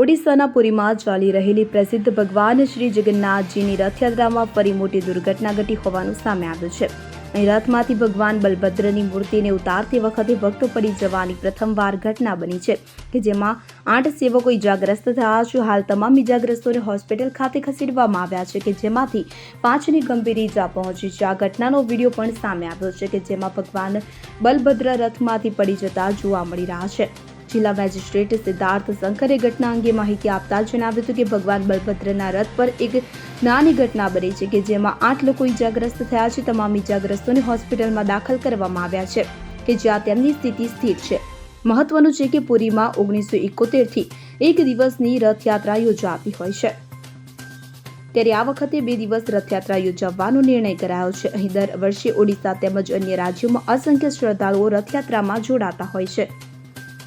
ઓડિશાના પુરીમાં ચાલી રહેલી પ્રસિદ્ધ ભગવાન શ્રી જગન્નાથજીની રથયાત્રામાં ફરી મોટી દુર્ઘટના ઘટી હોવાનું સામે આવ્યું છે. અહીં રથમાંથી ભગવાન બલભદ્રની મૂર્તિને ઉતારતી વખતે ભક્તો પડી જવાની પ્રથમવાર ઘટના બની છે કે જેમાં આઠ સેવકો ઇજાગ્રસ્ત થયા છે. હાલ તમામ ઇજાગ્રસ્તોને હોસ્પિટલ ખાતે ખસેડવામાં આવ્યા છે કે જેમાંથી પાંચની ગંભીર ઇજા પહોંચી છે. આ ઘટનાનો વીડિયો પણ સામે આવ્યો છે કે જેમાં ભગવાન બલભદ્ર રથમાંથી પડી જતા જોવા મળી રહ્યા છે. જિલ્લા મેજિસ્ટ્રેટ સિદ્ધાર્થ શંકરે ઘટના અંગે માહિતી આપતા જણાવ્યું હતું કે ભગવાન બલભદ્રના રથ પર એક નાની ઘટના બની છે કે જેમાં આઠ લોકો ઇજાગ્રસ્ત થયા છે. તમામ ઇજાગ્રસ્તોને હોસ્પિટલમાં દાખલ કરવામાં આવ્યા છે કે જ્યાં તેમની સ્થિતિ સ્થિર છે. મહત્વનું છે કે પુરીમાં ઓગણીસો એકોતેરથી એક દિવસની રથયાત્રા યોજાતી હોય છે. ત્યારે આ વખતે બે દિવસ રથયાત્રા યોજવાનો નિર્ણય કરાયો છે. અહીં દર વર્ષે ઓડિશા તેમજ અન્ય રાજ્યોમાં અસંખ્ય શ્રદ્ધાળુઓ રથયાત્રામાં જોડાતા હોય છે.